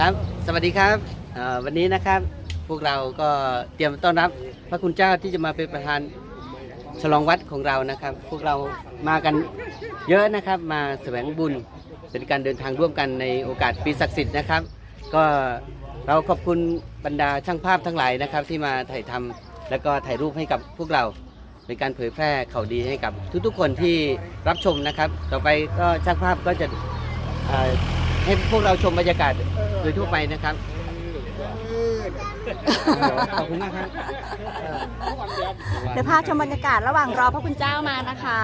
ครับ สวัสดีครับวันนี้นะครับพวกเราก็เตรียมต้อนรับพระคุณเจ้าที่จะมาเป็นประธานฉลองวัดของเรานะครับ พวกเรามากันเยอะนะครับมาแสวงบุญเป็นการเดินทางร่วมกันในโอกาสปีศักดิ์สิทธิ์นะครับ ก็เราขอบคุณบรรดาช่างภาพทั้งหลายนะครับ ที่มาถ่ายทำแล้วก็ถ่ายรูปให้กับพวกเราเป็นการเผยแพร่ข่าวดีให้กับทุกๆคนที่รับชมนะครับ ต่อไปก็ช่างภาพก็จะ ให้พวกเราชมบรรยากาศโดยทั่วไปนะครับขอบคุณมากครับเดี๋ยวพาชมบรรยากาศระหว่างรอพระคุณเจ้ามานะคะ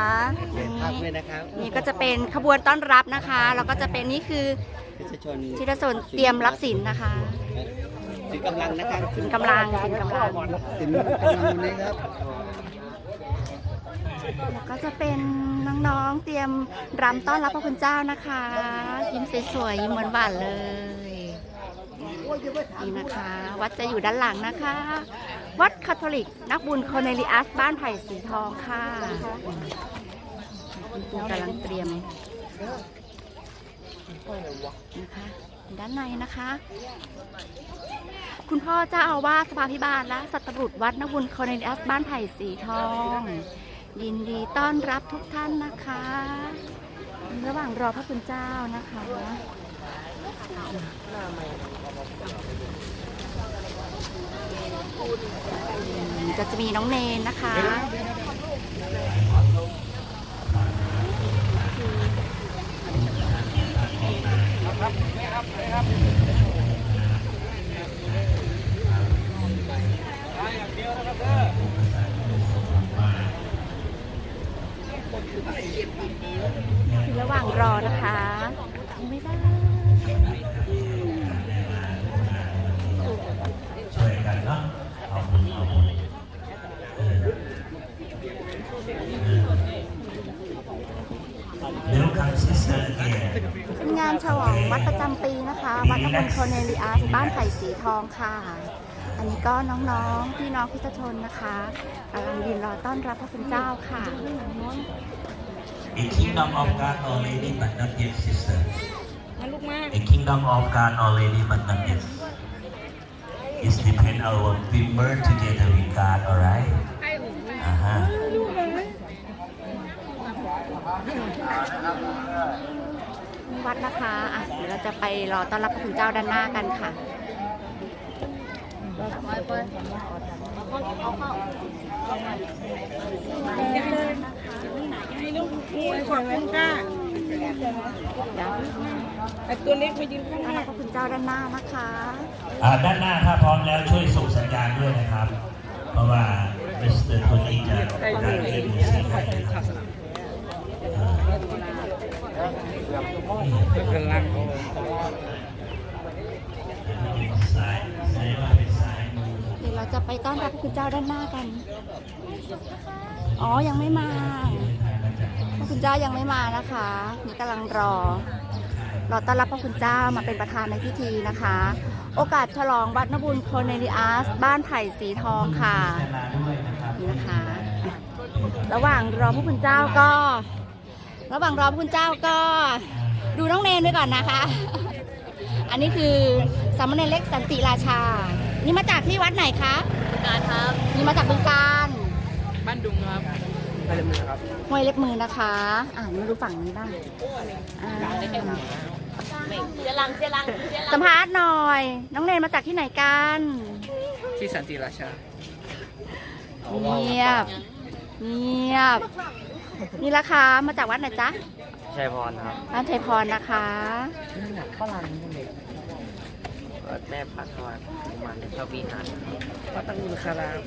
ภาพด้วยนะครับนี่ก็จะเป็นขบวนต้อนรับนะคะแล้วก็จะเป็นนี่คือพิชชนชิตสนเตรียมรับสินนะคะสินกำลังนะครับสินกำลังสินกำลังสินกำลังวันนี้ครับ แล้วก็จะเป็นน้องๆเตรียมรำต้อนรับพระคุณเจ้านะคะ ยิ้มสวยๆยิ้มหวานๆเลยนี่นะคะ วัดจะอยู่ด้านหลังนะคะ วัดคาทอลิก นักบุญคอเนลิอัสบ้านไผ่สีทองค่ะคุณครูกำลังเตรียมนะคะด้านในนะคะ คุณพ่อเจ้าอาวาสสภาพิบาลและสัตบุรุษวัดนบุญคอนเนลิอัสบ้านไผ่สีทอง ยินดีต้อนรับทุกท่านนะคะ ระหว่างรอพระคุณเจ้านะคะอืมก็จะมีน้องเนนนะคะระหว่างรอนะคะไม่ได้ช่วยกันเนาะเอาบุญเอาบุญเดี๋ยวคังซิสเตอร์เกียเป็นงานฉลองวัดประจำปีนะคะ วัดตำบลโคเนลิอัสบ้านไผ่สีทองค่ะ อันนี้ก็น้องๆ พี่น้องพิจชนนะคะกำลังยืนรอต้อนรับพระคุณเจ้าค่ะ A kingdom of God already but not yet sister A kingdom of God already but not yet It depend our we merge together with God alright อ่าฮะวัดนะคะอะเดี๋ยวเราจะไปรอต้อนรับพระคุณเจ้าด้านหน้ากันค่ะ แต่ตัวเล็กไปยืนข้างหน้ารับคุณเจ้าด้านหน้านะคะอ่าด้านหน้าถ้าพร้อมแล้วช่วยส่งสัญญาณด้วยนะครับ เพราะว่ามิสเตอร์โทนี่จะได้เรียนรู้สิ่งใหม่นะครับเป็นลังซ้ายซ้ายซ้าย เราจะไปต้อนรับพระคุณเจ้าด้านหน้ากัน อ๋อ ยังไม่มา พระคุณเจ้ายังไม่มานะคะนี่กำลังรอ รอต้อนรับพระคุณเจ้ามาเป็นประธานในพิธีนะคะ โอกาสฉลองวัดนบุญโคเนลิอัสบ้านไผ่สีทองค่ะ นี่นะคะ ระหว่างรอพระคุณเจ้าก็ ระหว่างรอพระคุณเจ้าก็ ดูน้องเนนไว้ก่อนนะคะ อันนี้คือสามเณรเล็กสันติราชา นี่มาจากที่วัดไหนคะการครับ นี่มาจากบึงการบ้านดุงครับห้วยเล็บมือนะคะ อ่ามาดูฝั่งนี้บ้างอ่าเสียลังเสียลังเสียลัสัมภาษณ์หน่อย น้องเนนมาจากที่ไหนกัน ที่สันติราชาเงียบเงียบ นี่ละคะมาจากวัดไหนจ๊ะชัยพรครับบ้านชัยพรนะคะ แม่พักวันมันชอบวิหารวัดตังบุญคาราม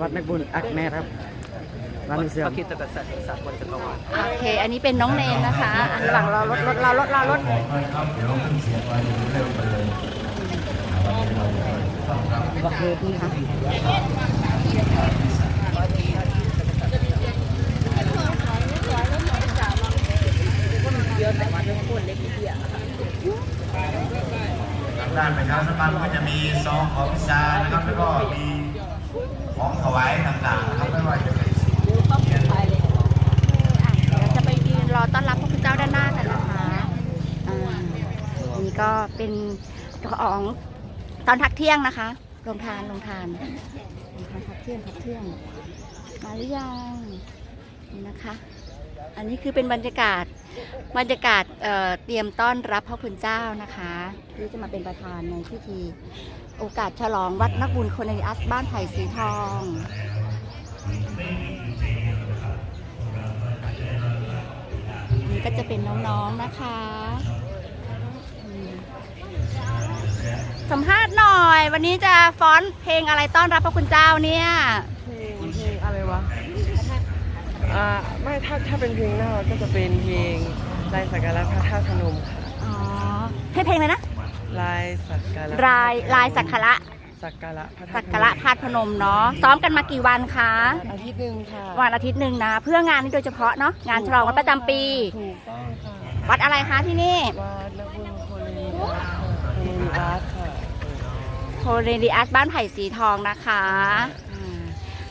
วัดแม่บุญอักแม่ครับร้านเสื่อมพระคิดตกษัตริย์สากลจักรวาลโอเค อันนี้เป็นน้องเนนนะคะ อันระหว่างรอรถรถรอรถรอรถครับเดี๋ยวขึ้นเสียงไว้เร็วไปเลย ทาง ด้านประชาสัมพันธ์ก็จะมีซองของพิซานะครับแล้วก็มีของถวายต่างๆนะครับไม่ว่าจะเป็นสีเทียนเดี๋ยวเราจะไปยืนรอต้อนรับพระคุณเจ้าด้านหน้ากันนะคะอ่าอันนี้ก็เป็นของตอนพักเที่ยงนะคะลงทานลงทานทานพักเที่ยงพักเที่ยงมาหรือยังนี่นะคะ อันนี้คือเป็นบรรยากาศ บรรยากาศเเตรียมต้อนรับพระคุณเจ้านะคะที่จะมาเป็นประธานในพิธี โอกาสฉลองวัดนักบุญคนในอัสบ้านไผ่สีทองนี่ก็จะเป็นน้องๆนะคะ สัมภาษณ์หน่อย วันนี้จะฟ้อนเพลงอะไรต้อนรับพระคุณเจ้าเนี่ยเพลงอะไรวะ อ่าไม่ถ้าถ้าเป็นเพลงหน้าก็จะเป็นเพลงลายสักการะพระธาตุพนมค่ะอ๋อให้เพลงเลยนะลายสักการะรายลายสักขระสักการะพระธาสัตุกการะธาตุพนมเนาะซ้อมกันมากี่วันคะอาทิตย์หนึ่งค่ะวันอาทิตย์หนึ่งนะ เพื่องานนี้โดยเฉพาะเนาะงานฉลองวันประจำปีถูกต้องค่ะวัดอะไรคะที่นี่วัดนักบุญโคเรนีอาร์ตค่ะโคเรดิอัสบ้านไผ่สีทองนะคะอืม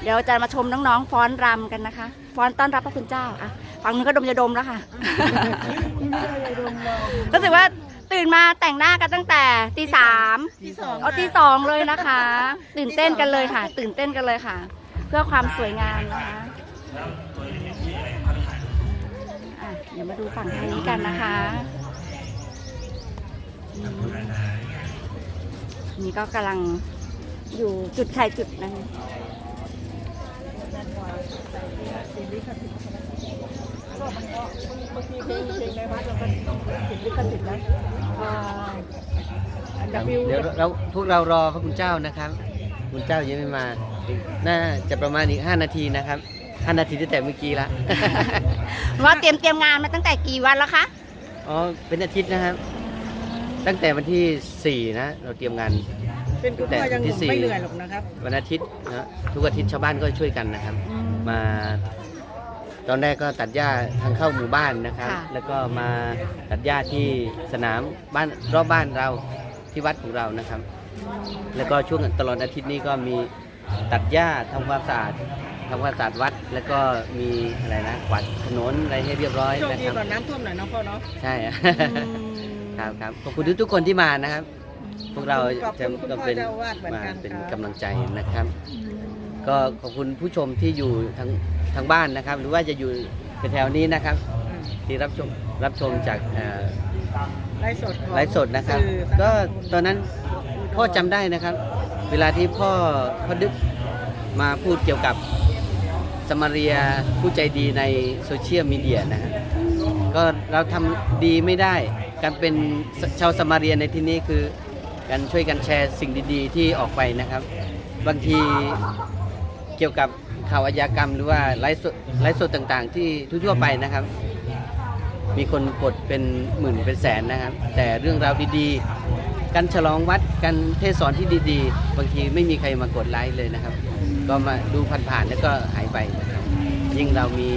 เดี๋ยวจะมาชมน้องๆฟ้อนรำกันนะคะ ฟ้อนต้อนรับพระคุณเจ้าอะฟังนึงก็ดมยาดมแล้วค่ะรู้สึกว่าตื่นมาแต่งหน้ากันตั้งแต่ตีสามเอาตีสองเลยนะคะ ตื่นเต้นกันเลยค่ะ ตื่นเต้นกันเลยค่ะ เพื่อความสวยงามนะคะอะเดี๋ยวมาดูฝั่งทางนี้กันนะคะอืมนี่ก็กำลังอยู่จุดชายจุดนั้น เดี๋ยวเราพวกเรารอพระคุณเจ้านะครับพระคุณเจ้ายังไม่มา น่าจะประมาณอีก 5 นาทีนะครับ5นาทีตั้งแต่เมื่อกี้ละ ว่าเตรียมเตรียมงานมาตั้งแต่กี่วันแล้วคะ อ๋อ เป็นอาทิตย์นะครับ ตั้งแต่วันที่ 4 นะ เราเตรียมงาน เป็นคุณพ่อยังหนุ่มที่สี่ไม่เหนื่อยหรอกนะครับ วันอาทิตย์นะ ทุกอาทิตย์ชาวบ้านก็ช่วยกันนะครับ มา ตอนแรกก็ตัดหญ้าทางเข้าหมู่บ้านนะครับ ค่ะ แล้วก็มาตัดหญ้าที่สนามบ้านรอบบ้านเราที่วัดของเรานะครับ แล้วก็ช่วงตลอดอาทิตย์นี้ก็มีตัดหญ้าทำความสะอาดทำความสะอาดวัด แล้วก็มีอะไรนะกวาดถนนอะไรให้เรียบร้อยโชคนะดีครับก่อนน้ำท่วมหน่อยเนาะพ่อเนาะใช่อะอืมครับครับขอบคุณทุกๆคนที่มานะครับ พวกเราขอบจะคุณคุณก็พ่อเป็นเจ้าอาวาสเหมือนมากันเป็นครับ กำลังใจนะครับ ก็ขอบคุณผู้ชมที่อยู่ทางทางบ้านนะครับ หรือว่าจะอยู่แถวๆนี้นะครับ ที่รับชมรับชมจากเอ่อไลฟ์สดของไลฟ์สดนะครับ สื่อก็ตอนนั้นพ่อจำได้นะครับ เวลาที่พ่อพ่อดึกมาพูดเกี่ยวกับสมาเรียผู้ใจดีในโซเชียลมีเดียนะฮะก็เราทำดีไม่ได้ การเป็นชาวสมาเรียในที่นี้คือ การช่วยกันแชร์สิ่งดีๆ ที่ออกไปนะครับ บางที เกี่ยวกับข่าวอาญากรรม หรือว่าไลฟ์สดไลฟ์สดต่างๆ ที่ทั่วๆไปนะครับ มีคนกดเป็นหมื่นเป็นแสนนะครับ แต่เรื่องราวดีๆ การฉลองวัดการเทศสอนที่ดีๆ บางทีไม่มีใครมากดไลค์เลยนะครับ ก็มาดูผ่านๆแล้วก็หายไปนะครับ ยิ่งเรามี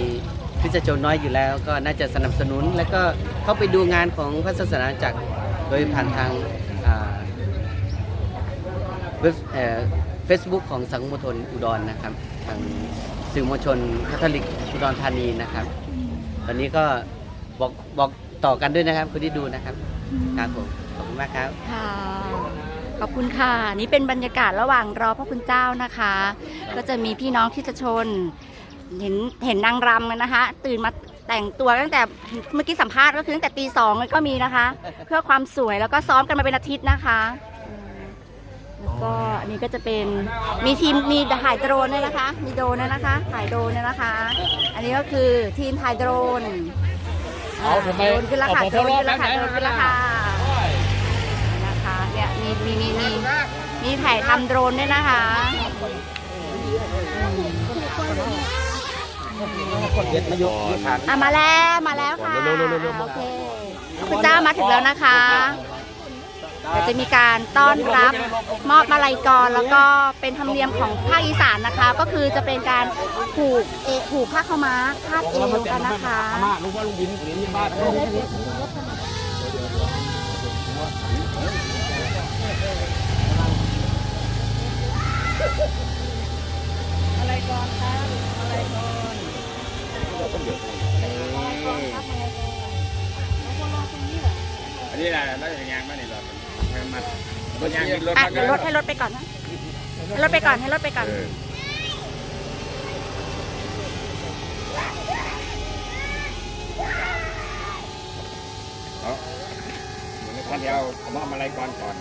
คริสตชนน้อยอยู่แล้วก็น่าจะสนับสนุน แล้วก็เข้าไปดูงานของพระศาสนาจักรโดยผ่านทางเว็บ เฟซบุ๊กของสังคมณฑลอุดรนะครับทางสื่อมวลชนคาทอลิกอุดรธานีนะครับ ตอนนี้ก็บอกบอกต่อกันด้วยนะครับคนที่ดูนะครับครับผมขอบคุณมากครับ ค่ะขอบคุณค่ะ นี่เป็นบรรยากาศระหว่างรอพระคุณเจ้านะคะ ก็จะมีพี่น้องที่จะชน เห็นเห็นนางรำกันนะคะ ตื่นมาแต่งตัวตั้งแต่เมื่อกี้สัมภาษณ์ก็คือตั้งแต่ตีสองก็มีนะคะ เพื่อความสวยแล้วก็ซ้อมกันมาเป็นอาทิตย์นะคะ ก็อันนี้ก็จะเป็นมีทีมมีถ่ายโดรนด้วยนะคะ มีโดรนด้วยนะคะถ่ายโดรนด้วยนะคะ อันนี้ก็คือทีมถ่ายโดรนเอาทำไมโดรนขึ้นแล้วค่ะเอาโดรนขึ้นแล้วค่ะเอาโดรนขึ้นแล้วค่ะนะคะเนี่ยมีมีมีมีมีถ่ายทำโดรนด้วยนะคะอะมาแล้วมาแล้วค่ะโอเคพระคุณเจ้ามาถึงแล้วนะคะ เดี๋ยวจะมีการต้อนรับมอบมาลัยกรแล้วก็เป็นธรรมเนียมของภาคอีสานนะคะ ก็คือจะเป็นการผูกเอผูกผ้าขาวม้าคาดเอวกันนะคะลุงว่าลุงบินเหรียญยี่บ้านอันนี้แหละแล้วยางมานี่หรอก มันมันยางรถอะเดี๋ยวรถให้รถไปก่อนนะให้รถไปก่อนให้รถไปก่อนท่านเดียวมอบอะไรก่อนก่อน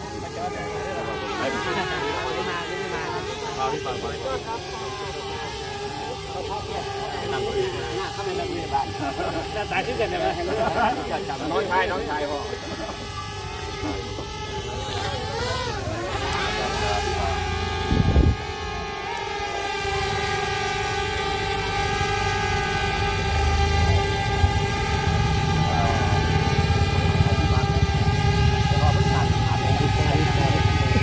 ตายที่เกิดเนี่ยน้องชาย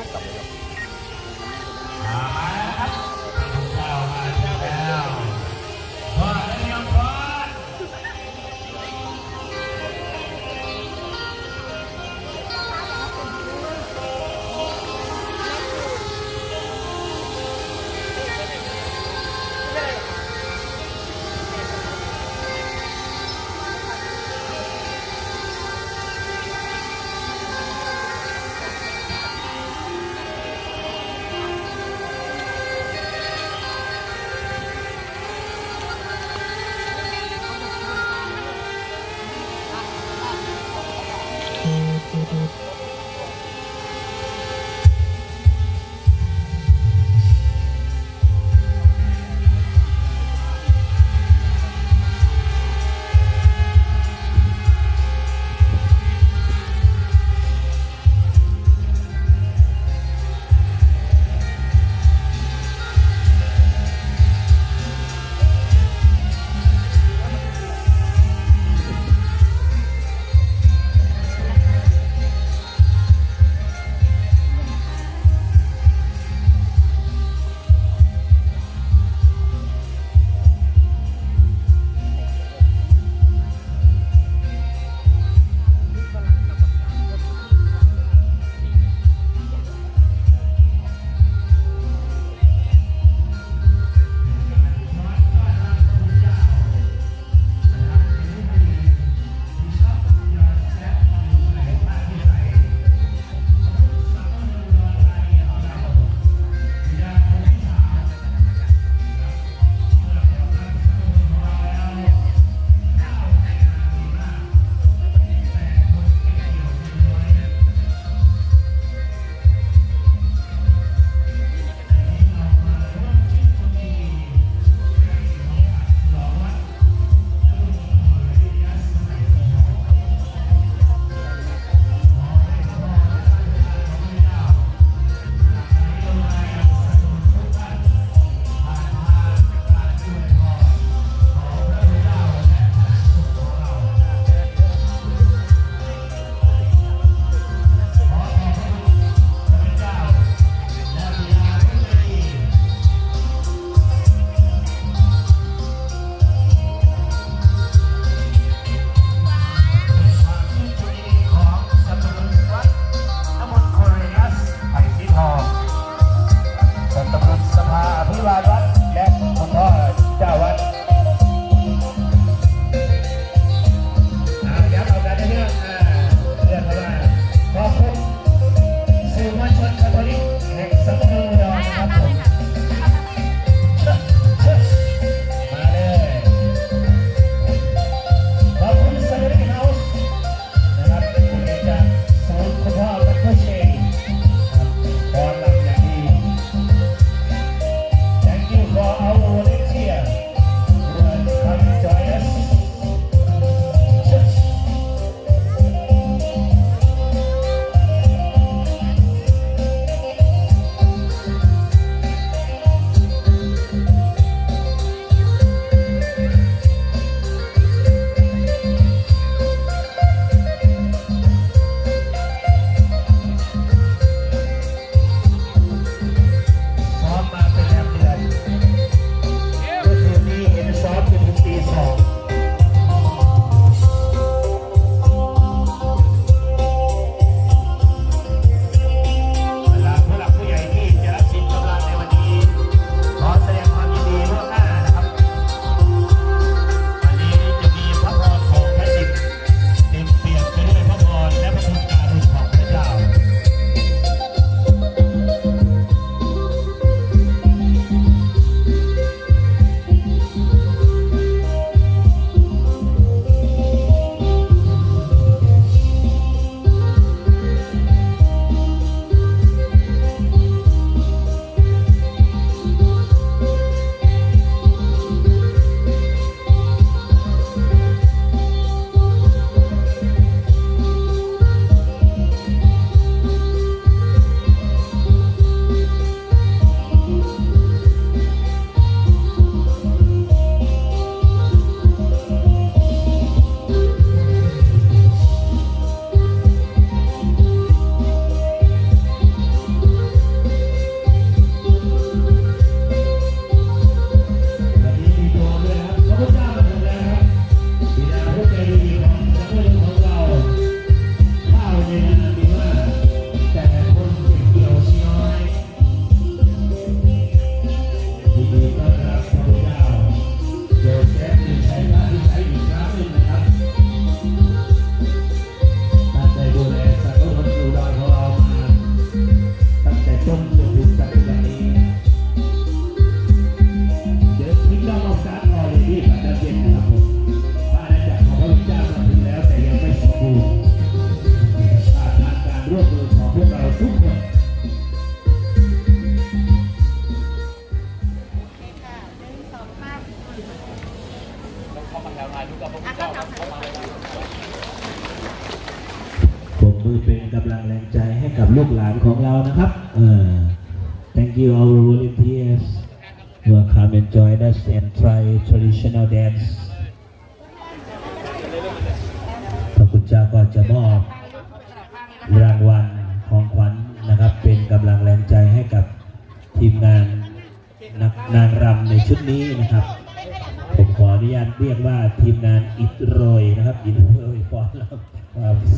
ายพ่อค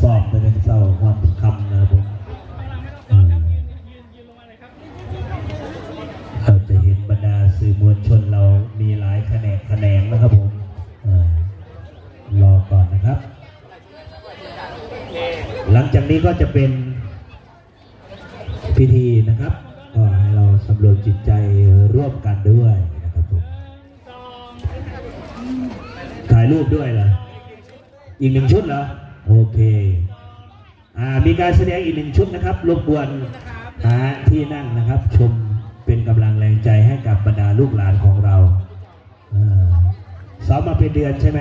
สอบไปเป็นเศร้าความคำนะครับผมเอ่อเราจะเห็นบรรดาสื่อมวลชนเรามีหลายแขนงแขนงนะครับผมอ่อรอก่อนนะครับ หลังจากนี้ก็จะเป็นพิธีนะครับก็ให้เราสำรวจจิตใจร่วมกันด้วยนะครับผมถ่ายรูปด้วยเหรออีกหนึ่งชุดเหรอ การแสดงอีกหนึ่งชุดนะครับรบกวนหาที่นั่งนะครับชมเป็นกำลังแรงใจให้กับบรรดาลูกหลานของเราซ้อมมาเป็นเดือนใช่ไหม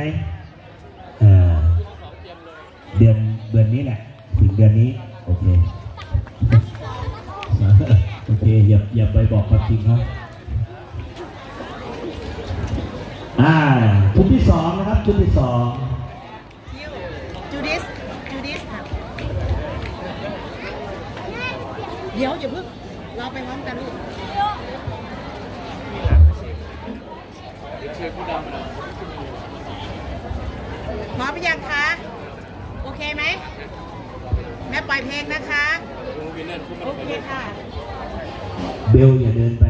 เดือนเดือนนี้แหละถึงเดือนนี้โอเคโอเคอย่าอย่าไปบอกความจริงเขาอ่าชุดที่สองนะครับชุดที่สอง จูดิสจูดิส เดี๋ยวอย่าเพิ่งเราไปพร้อมกันลูกพร้อมหรือยังคะ โอเคไหม แม่ปล่อยเพลงนะคะ โอเคค่ะ เบลอย่าเดินไป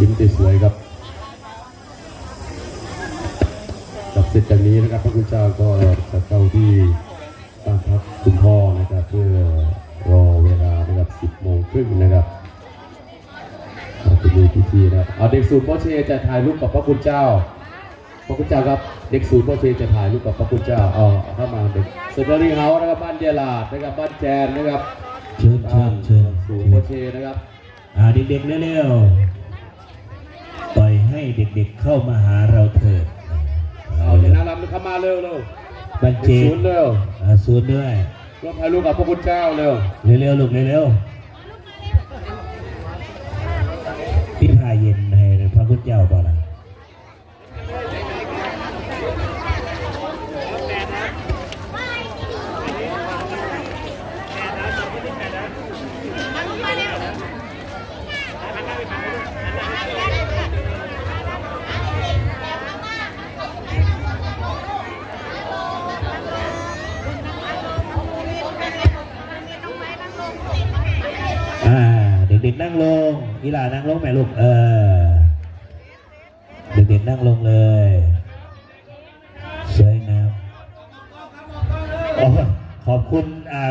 ยิ้มสวยๆครับกับเสร็จจากนี้นะครับพระคุณเจ้าก็จะเข้าที่บ้านพักคุณพ่อนะครับเพื่อรอเวลานะครับ10โมงครึ่งนะครับเราจะมีพิธีนะครับเอาเด็กสูตรพ่อเชจะถ่ายรูปกับพระคุณเจ้าพระคุณเจ้าครับเด็กสูตรพ่อเชจะถ่ายรูปกับพระคุณเจ้าเอาเอาเข้ามาเด็กเซนเตอรี่เฮาส์นะครับบ้านเดียลาดนะครับบ้านแจนนะครับเชิญเชิญเชิญสูตรพ่อเชนะครับอ่าเด็กๆเร็วๆปล่อยให้ เด็กๆเข้ามาหาเราเถอะเอาเลยนะรำเข้ามาเร็วเร็วบัญชีศูนเร็วศูนย์ด้วยร่วมถ่ายรูปกับพระคุณเจ้าเร็วเร็วๆลูกเร็วๆพี่พาเย็นให้พระคุณเจ้าบอก อีหลานั่งลงแม่ลูก เออ เด็กๆนั่งลงเลย สวยงามโอ้ขอบคุณ อ่า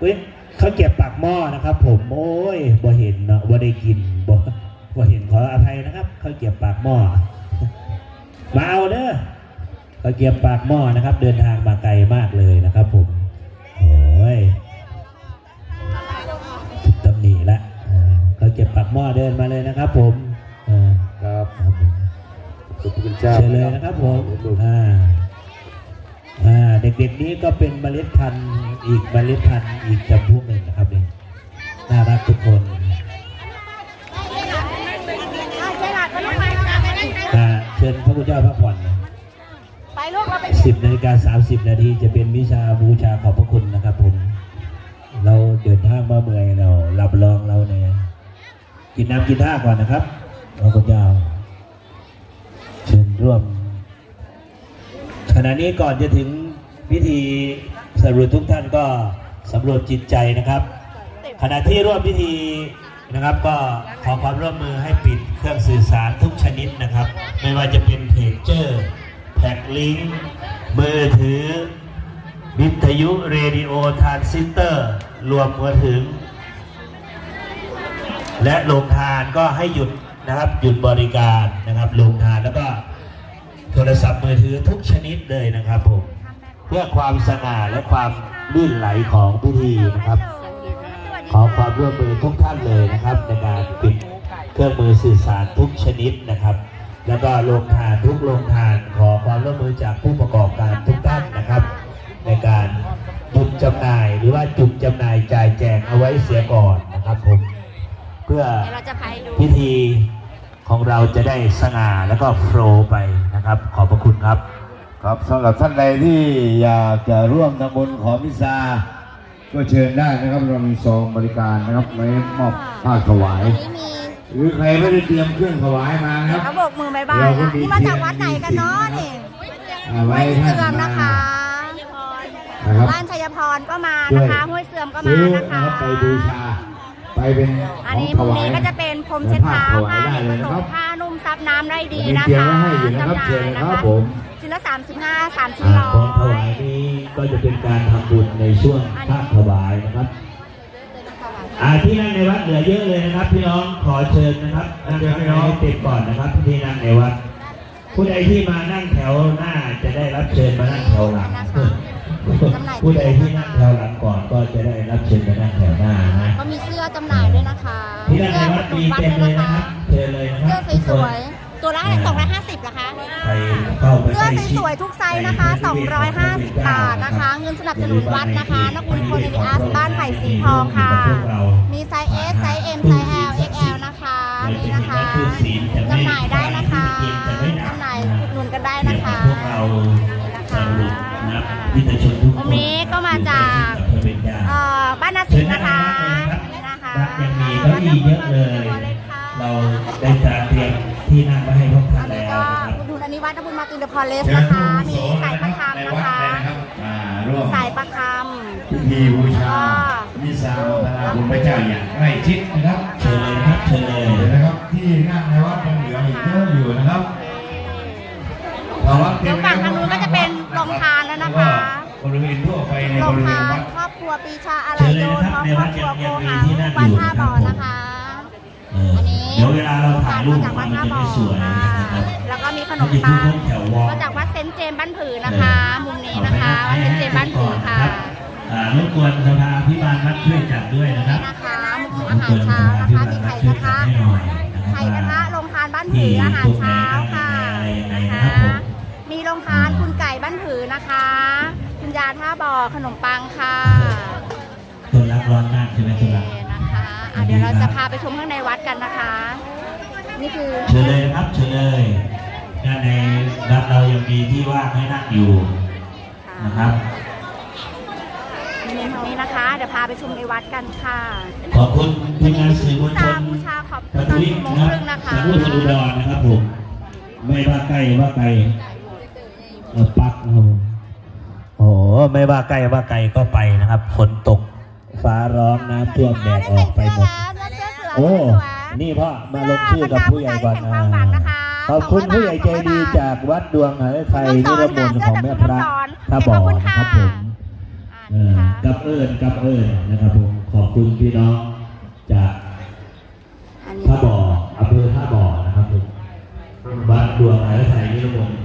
เว้ยเขาเก็บปากหม้อนะครับผม โอ้ยบ่เห็นเนาะบ่ได้กินบ่บ่เห็นขออภัยนะครับเขาเก็บปากหม้อ มาเอาเด้อเขาเก็บปากหม้อนะครับ เดินทาง คุณเจ้าเชิญเลยนะครับผมอ่าอ่าเด็กๆนี้ก็เป็นเมล็ดพันธุ์อีกเมล็ดพันธุ์อีกจำพวกหนึ่งนะครับนี่น่ารักทุกคนอ่าเชิญพระพุทธเจ้าพักผ่อนไปลูกเราไปสิบนาฬิกาสามสิบนาทีจะเป็นวิชาบูชาขอบพระคุณนะครับผม เราเดินทางมาเมื่อยเราหลับรองเราเนี่ยกินน้ำกินท่าก่อนนะครับพระพุทธเจ้า เชิญร่วม ขณะนี้ก่อนจะถึงพิธีสรุปทุกท่านก็สำรวจจิตใจนะครับ ขณะที่ร่วมพิธีนะครับก็ขอความร่วมมือให้ปิดเครื่องสื่อสารทุกชนิดนะครับ ไม่ว่าจะเป็นเพจเจอร์แพ็กลิงก์มือถือ วิทยุเรดิโอทรานซิสเตอร์ รวมมาถึง และโรงทานก็ให้หยุด นะครับหยุดบริการนะครับโรงทานแล้วก็โทรศัพท์มือถือทุกชนิดเลยนะครับผมเพื่อความสง่าและความลื่นไหลของพิธีนะครับ ขอความร่วมมือทุกท่านเลยนะครับ ในการปิดเครื่องมือสื่อสารทุกชนิดนะครับ แล้วก็โรงทานทุกโรงทานขอความร่วมมือจากผู้ประกอบการทุกท่านนะครับ ในการหยุดจำหน่ายหรือว่าจุดจำหน่ายจ่ายแจกเอาไว้เสียก่อนนะครับผมเพื่อเดี๋ยวเราจะไปดูพิธี ของเราจะได้สง่าแล้วก็โฟลว์ไปนะครับ ขอบพระคุณครับ ครับสำหรับท่านใดที่อยากจะร่วมทำบุญขอพิซาก็เชิญได้นะครับเรามีซองบริการนะครับไว้มอบผ้าถวายวันนี้มีหรือใครไม่ได้เตรียมเครื่องถวายมานะครับเขาโบกมือบายบายนะนี่มาจากวัดไหนกันเนาะนี่อ่าห้ไว้วยท่าเสื่อมนนะคะนะครับบ้านชัยพรก็มานะคะห้วยเสื่อมก็มาซื้อนะนะคะ ครับไปบูชา ไปเป็นอันของนี้ถมุมวายนี้ก็จะเป็นพร มเช็ดเท้าถวาผ้ายได้เห็ดเลผยสนะครับมผ้านุ่มซับน้ำได้ดีมีนะเตรียมคะไว้ให้อยู่นะครับจำหเชิญน่ายเลยนะครับคะผมชิ้นละ35 3ชิ้นอ่าร้อของถวายยนี้ก็จะเป็นการทำบุญในช่วงภาคถวายนะครับอ่าที่นั่งในวัดเหลือเยอะเลยนะครับ พี่น้องขอเชิญนะครับนั่งให้เต็มก่อนนะครับที่นั่งในวัดผู้ใดที่มานั่งแถวหน้าจะได้รับเชิญมานั่งแถวหลัง ผู้ใดที่นั่งแถวหลังก่อนก็จะได้รับเชิญมานั่งแถวหน้านะก็มีเสื้อจำหน่ายด้วยนะคะที่นั่งเสื้ในอวัดหนุมีนวัดเต็มด้วยเลยนะนะคะครับเชิญเลยนะคเสื้รัอบสวยๆตัวละ250เหรอคะไปเข้าไปเสื้อใกล้ชิดสวยๆทุกไซส์นะคะ 250 บาทนะคะ เงินสนับสนุนวัดนะคะนักบุญคนในอาร์ตบ้านไผ่สีทองค่ะ มีไซส์ S ไซส์ M ไซส์ L XL นะคะนี่นะคะจำหน่ายได้นะคะจำหน่ายอุดหนุนกันได้นะคะพวกเราส รุปนะครับพิจารณาทุกคนวันนี้ก็มาจากเอ่อบ้านนาสิงห์นะคะนี่นะคะวัดยังมีเก้าอี้เยอะเลย เราได้จัดเตรียมที่นั่งไว้ให้พวกท่าอันนนี้แล้วก็นะครับอุดหนุนอันนี้วัดนบุญมาตินเดอะพอลเลสนะคะ มีสายประคำนะคะอ่าร่วมสายประคพิธีบูชามิสาพนาบุญพระเจ้าอย่างใกล้ชิดนะครับเชิญเลยนะครับเชิญเลยเดี๋ยวนะครับ ที่นั่งในวัดยังเหลืออีกเยอะอยู่นะครับำเดี๋ยวฝั่งทางนู้นก็จะเป็น โรงทานแล้วนะคะบริเวณทั่วไปในโรบงริเวทาณนวัด ครอบครัวปีชาอะไรโยนพร้อมครอบครัวโกหังวัดท่าบ่อนะคะ เออเดี๋ยวเวลาเราถ่ายรูปมาจากมัวันดจะท่าบ่อไม่สวยค่ะนะครับแล้วก็มีขนมปังมาจากวัดเซนต์เจมส์บ้านผือนะคะ มุมนี้นะคะ วัดเซนต์เจมส์บ้านผือค่ะอ่ารบกวนสภาพิบาลวัดช่วยจัดด้วยนะครับ นะคะมุมอาหารเช้านะคะมีไข่กระทะไข่กระทะโรงทานบ้านผืออาหารเช้าค่ะนะคะ มีโรงทานคุณไก่ บ้านผือนะคะคุณยาท่าบ่อขนมปังค่ะตัวรักร้อนมากใช่ไหมโอเคตัวรักนะคะอะเดี๋ยวเราจะพาไปชมข้างในวัดกันนะคะ นี่คือเชิญเลยนะครับเชิญเลยด้านในวัดเรายังมีที่ว่างให้นั่งอยู่นะครับนี่ตรงนี้นะคะ เดี๋ยวพาไปชมในวัดกันค่ะ ขอบคุณทีมงานสื่อมวลชนบูชาขอบปคุณตทุอนวิสิทบย์โมงนะครึ่งนะครัคะบสมุทรสาครนะครับผมไม่ว่าใกล้ว่าไกลเออ ปักนะครับผมโอ้โหไม่ว่าใกล้ว่าไกลก็ไปนะครับฝนตกฟ้าร้องน้ำท่วมแดดออกไปหมด โอ้ นี่พ่อมาลงชื่อกับผู้ใหญ่ก่อนนะขอบคุณผู้ใหญ่ใจดีจากวัดดวงหาไทยนิรมนต์ของแม่พระท่าบ่อนะครับผมเออกับเอิญกับเอิญนะครับผมขอบคุณพี่น้องจากอันนี้ท่าบ่ออำเภอท่าบ่อนะครับผมวัดดวงหาไทยนิรมนต์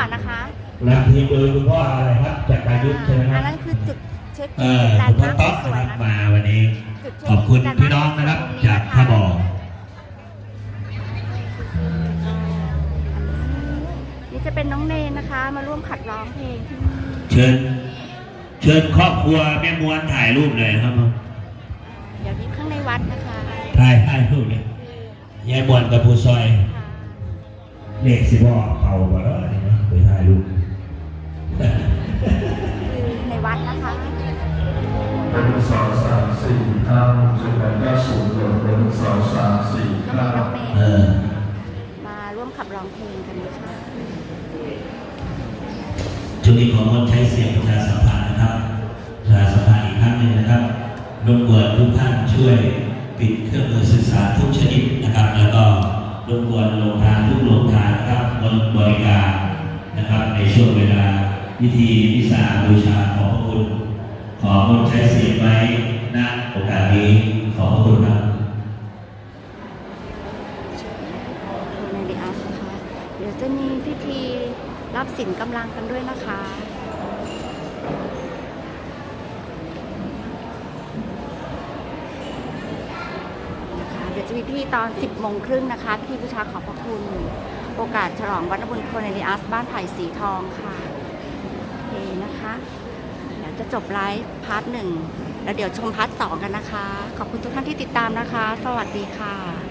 ก่อนนะคะนำทีมโดยคุณพ่ออะไรครับจากการยุทธใช่ไหมคอัรันบนั้นคือจุดเช็คเออินอแลนคุณด์พ่อมาร์ต๊อกคสวยนะครับๆนะมาคะวันนี้จุดเช็ขอบคุณแลด์พี่มาน้องร์คนะครับสวยๆจากท่าบ่อนี่จะเป็นน้องเนนนะคะ มาร่วมขัดร้องเพลงที่นี่เชิญเชิญครอบครัวแม่มวนถ่ายรูปเลยนะครับเดี๋ยวนี้ข้างในวัดนะคะถ่ายถ่ายรูปเลยยายมวนกับผู้ซอยเลขสิบว่าเป่าบ่แล้วนี่นะไปถ่าย หนึ่งสองสามสี่ห้าหกเจ็ดแปดเก้าศูนย์หนึ่งสองสามสี่ก็ห้ามีน้องเมเออย์มาร่วมขับร้องเพลงกันนะคะจุดนี้ของมนใช้เสียงประชาสัมพันธ์นะครับประชาสัมพันธ์อีกครั้งหนึ่งนะครับรบกวนทุกท่านช่วยปิดเครื่องมือสื่อสารทุกชนิดนะครับ แล้วก็รบกวนลงทานทุกโรงทานนะครับบริการนะครับในช่วงเวลาพิธีวิสาบูชาขอบพระคุณ ขอมนใช้เสียงไว้ณโอกาสนี้ขอบพระคุณครับ ในเดอัสนะคะ เดี๋ยวจะมีพิธีรับสินกำลังกันด้วยนะคะนะคะ เดี๋ยวจะมีพิธีตอน 10โมงครึ่งนะคะพิธีบูชาขอบพระคุณ โอกาสฉลองวันบุญโคเนริอัสบ้านไผ่สีทองค่ะโอเคนะคะ จะจบไลฟ์พาร์ทหนึ่งแล้วเดี๋ยวชมพาร์ทสองกันนะคะ ขอบคุณทุกท่านที่ติดตามนะคะ สวัสดีค่ะ